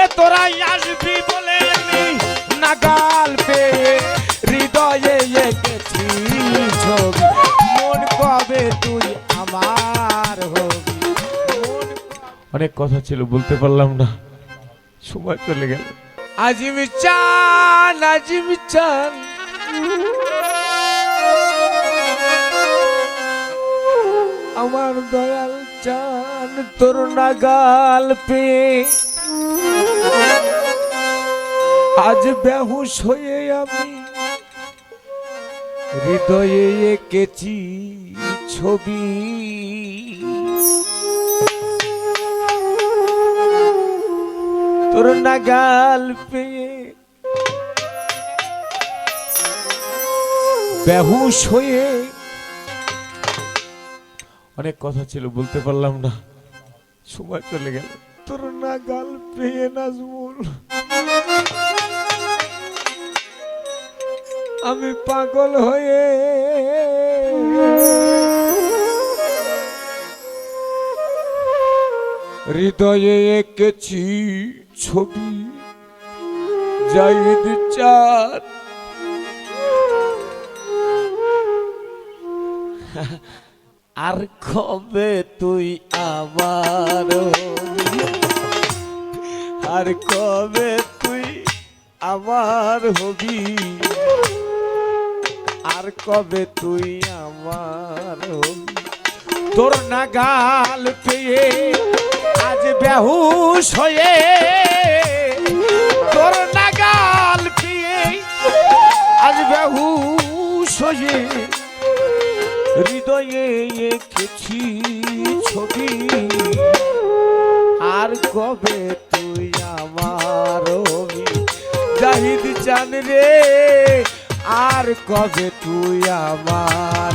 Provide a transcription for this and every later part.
এ তোরাই আসবি বলে নাগাল পেয়ে হৃদয়ে এঁকেছি ছবি। মন কবে তুই আমার হবি। অনেক কথা ছিল বলতে পারলাম না। সময় চলে গেল। আজিম চান আজিম চান। আমার দয়াল চান তোর নাগাল পে আজ বেহুশ হয়ে আমি হৃদয়ে এঁকেছি ছবি। তোর নাগাল পেয়ে বেহুশ হয়ে অনেক কথা ছিল, বলতে পারলাম না। সময় চলে গেল। তোর নাগাল পেয়ে নাজমুল আমি পাগল হয়ে হৃদয়ে এঁকেছি ছবি, জাহিদ চাঁদ আর কবে তুই আমার? আর কবে তুই আমার হবি? আর কবে তুই আমার হবি? তোর নাগাল পেয়ে আজ বেহুশ হয়ে তোর নাগাল পেয়ে আজ বেহুশ হয়ে হৃদয়ে এঁকেছি ছবি। আর কবে জাহিদ চান রে। আর কবে তুই আমার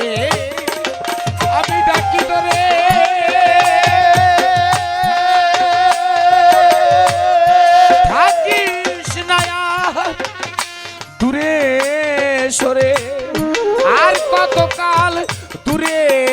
দূরে দূরে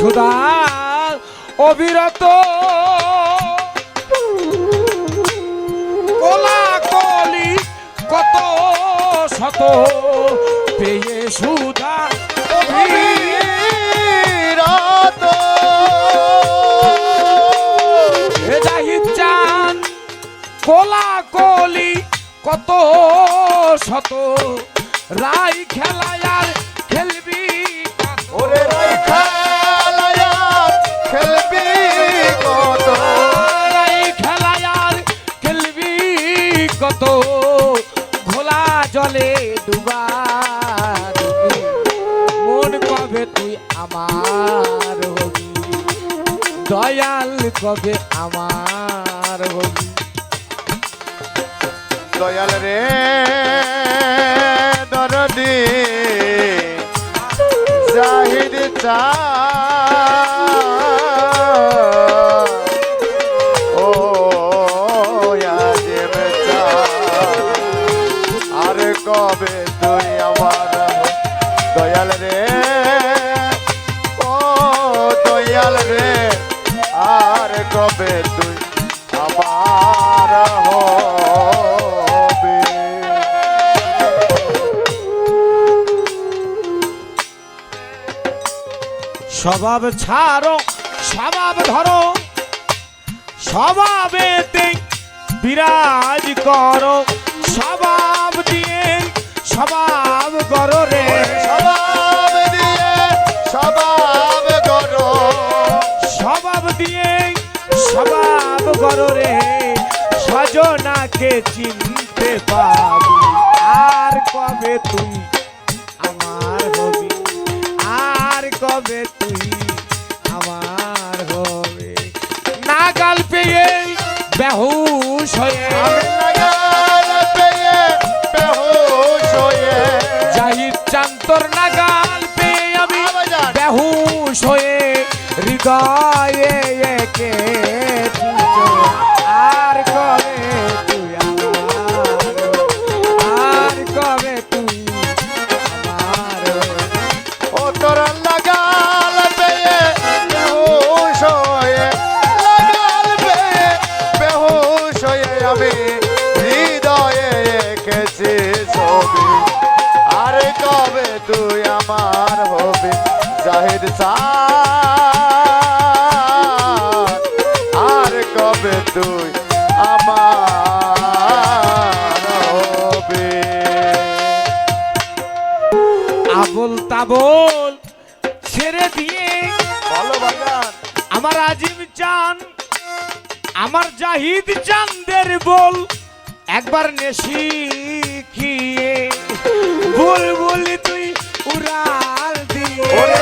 সুদা অবিরত। কোলা কলি কত শত পেয়ে সুদা অবিরত। জাহিদ চান কোলা কলি কত শত। রাই খেলায় আর খেলবি ওরে রাই খেলায়া জলে ডুবা মন কবে তুই আমার হবি? দয়াল কবে আমার হবি? দয়াল রে, দরদি। জাহিদ চা কবে তুই আমার হবে। স্বভাব ছাড়ো স্বভাব ধরো স্বভাবেতে বিরাজ করো। স্বভাব দিয়ে স্বভাব করো রে। স্বভাব দিয়ে স্বভাব করো। স্বভাব দিয়ে করো রে সজনাকে চিনতে পাবি আর কবে তুই আমার হবি? আর কবে তুই আমার হবে? নাগাল পেয়ে বেহুশ হয়ে চান্তর নাগাল পেয়ে আমি। বেহুশ হয়ে হৃদয়ে তুই আমার হবি জাহিদ আর কবে তুই আমার হবি? আবল তাবল ছেড়ে দিয়ে ভালো বাগান আমার আজিম চান আমার জাহিদ চান্দের বল একবার নেশি খিয়ে দিয়ে ওরে